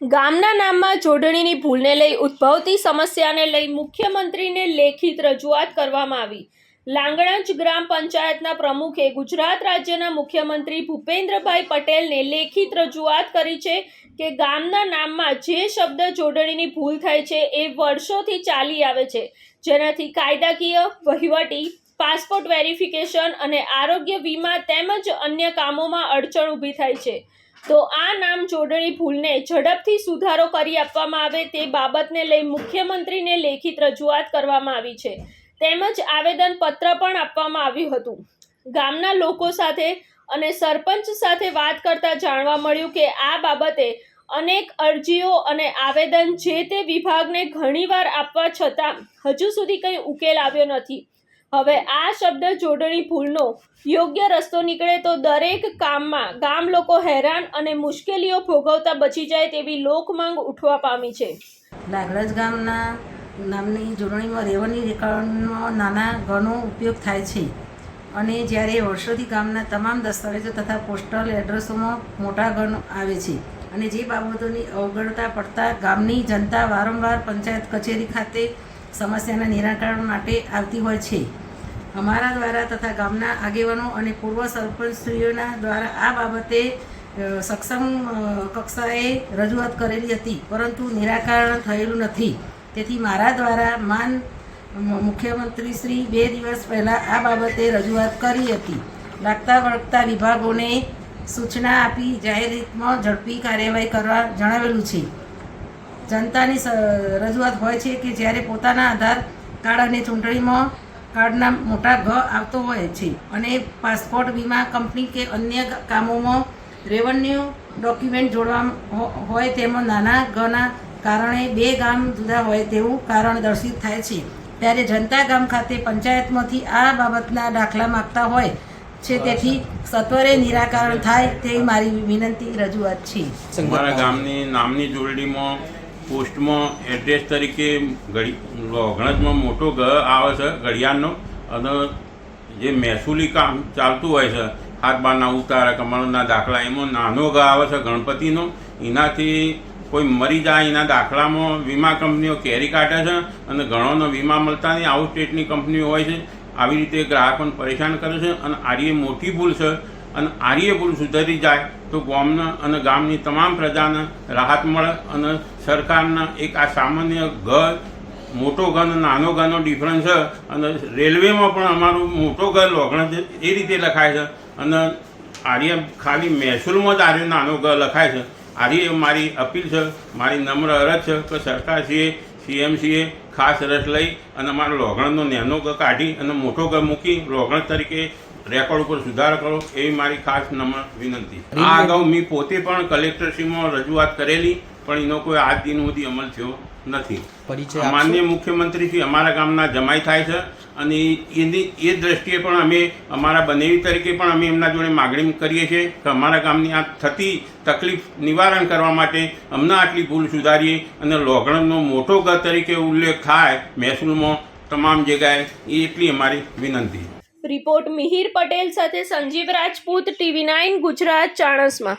ગામના નામમાં જોડણીની ભૂલને લઈ ઉદ્ભવતી સમસ્યાને લઈ મુખ્યમંત્રીને લેખિત રજૂઆત કરવામાં આવી. લાંગણજ ગ્રામ પંચાયતના પ્રમુખે ગુજરાત રાજ્યના મુખ્યમંત્રી ભૂપેન્દ્રભાઈ પટેલને લેખિત રજૂઆત કરી છે કે ગામના નામમાં જે શબ્દ જોડણીની ભૂલ થાય છે એ વર્ષોથી ચાલી આવે છે. જેનાથી કાયદાકીય, વહીવટી, પાસપોર્ટ વેરિફિકેશન અને આરોગ્ય વીમા તેમજ અન્ય કામોમાં અડચણ ઊભી થાય છે. તો આ નામ જોડણી ભૂલને ઝડપથી સુધારો કરી આપવામાં આવે તે બાબતને લઈ મુખ્યમંત્રીને લેખિત રજૂઆત કરવામાં આવી છે. તેમજ આવેદન પત્ર પણ આપવામાં આવ્યું હતું. ગામના લોકો સાથે અને સરપંચ સાથે વાત કરતા જાણવા મળ્યું કે આ બાબતે અનેક અરજીઓ અને આવેદન જે તે વિભાગને ઘણીવાર આપવા છતાં હજુ સુધી કંઈ ઉકેલ આવ્યો નથી. હવે આ શબ્દ જોડણી ભૂલનો. યોગ્ય રસ્તો નીકળે તો દરેક કામમાં ગામ લોકો હેરાન અને મુશ્કેલીઓ ભોગવતા બચી જાય તેવી લોકમાંગ ઉઠવા પામી છે. નાગરજ ગામના નામની જોડણીમાં રેવન્યુ રેકર્ડનો નાના ઘણો ઉપયોગ થાય છે. અને જ્યારે વર્ષોથી ગામના તમામ દસ્તાવેજો તથા પોસ્ટલ એડ્રેસોમાં મોટા ઘણ આવે છે. અને જે બાબતોની અવગણતા પડતા ગામની જનતા વારંવાર પંચાયત કચેરી ખાતે સમસ્યાના નિરાકરણ માટે આવતી હોય છે. અમારા દ્વારા તથા ગામના આગેવાનો અને પૂર્વ સરપંચશ્રીઓના દ્વારા આ બાબતે સક્ષમ કક્ષાએ રજૂઆત કરેલી હતી, પરંતુ નિરાકરણ થયેલું નથી. તેથી મારા દ્વારા માન મુખ્યમંત્રી શ્રી બે દિવસ પહેલાં આ બાબતે રજૂઆત કરી હતી. લાગતા વળગતા વિભાગોને સૂચના આપી જાહેર રીતમાં ઝડપી કાર્યવાહી કરવા જણાવેલું છે. જનતાની સ- રજૂઆત હોય છે કે જ્યારે પોતાના આધાર કાર્ડ અને ચૂંટણીમાં કાર્ડના મોટા ઘ આવતો હોય છે અને પાસપોર્ટ વીમા કંપની કે અન્ય કામોમાં રેવન્યુ ડોક્યુમેન્ટ જોડવા હોય તેમાં નાના ઘના કારણે બે ગામ જુદા હોય તેવું કારણ દર્શિત થાય છે. ત્યારે જનતા ગામ ખાતે પંચાયતમાંથી આ બાબતના દાખલા માગતા હોય છે તેથી સત્વરે નિરાકરણ થાય તેવી મારી વિનંતી રજૂઆત છે. મારા ગામની નામની જોડણીમાં પોસ્ટમાં એડ્રેસ તરીકે ઘડી લોઘણજમાં મોટો ઘ આવે છે, ઘડિયાળનો. અને જે મહેસૂલી કામ ચાલતું હોય છે હાથ બારના ઉતારા, કમળના દાખલા, એમાં નાનો ઘ આવે છે, ગણપતિનો. એનાથી કોઈ મરી જાય, એના દાખલામાં વીમા કંપનીઓ કેરી કાઢે છે અને ઘણોનો વીમા મળતા નહીં. આઉટ સ્ટેટની કંપનીઓ હોય છે, આવી રીતે ગ્રાહકોને પરેશાન કરે છે અને આ મોટી ભૂલ છે અને આરી ભૂલ સુધરી જાય તો ગામના અને ગામની તમામ પ્રજાને રાહત મળે અને સરકારના એક આ સામાન્ય ઘર, મોટો ઘર અને નાનો ઘરનો ડિફરન્સ છે. અને રેલવેમાં પણ અમારું મોટો ઘર લોગણ એ રીતે લખાય છે. અને આર્ય ખાલી મહેસૂલમાં જ આર્ય નાનો ઘર લખાય છે. આર્ય મારી અપીલ છે, મારી નમ્ર અરજ છે કે સરકારશ્રીએ સીએમસીએ ખાસ રસ લઈ અને અમારા લોઘણનો નેનો ગ કાઢી અને મોટો ગ મૂકી લોગણ તરીકે રેકોર્ડ ઉપર સુધારો કરો એવી મારી ખાસ નમ્ર વિનંતી. આ અગાઉ મેં પોતે પણ કલેક્ટરશ્રીમાં રજૂઆત કરેલી પણ એનો કોઈ આજ દિન સુધી અમલ થયો નથી. પરિચય માન્ય મુખ્યમંત્રી શ્રી અમારા ગામના જમાઈ થાય છે અને એની એ દ્રષ્ટિએ પણ અમે અમારા બનેવી તરીકે પણ અમે એમના જોડે માગણી કરીએ છીએ કે અમારા ગામની આ થતી તકલીફ નિવારણ કરવા માટે અમને આટલી ભૂલ સુધારીએ અને લોગણનો મોટો ઘર તરીકે ઉલ્લેખ થાય મહેસૂલમાં તમામ જગ્યાએ એ એટલી અમારી વિનંતી. રિપોર્ટ મિહિર પટેલ સાથે સંજીવ રાજપૂત ટીવી નાઇન ગુજરાત ચાણસમાં.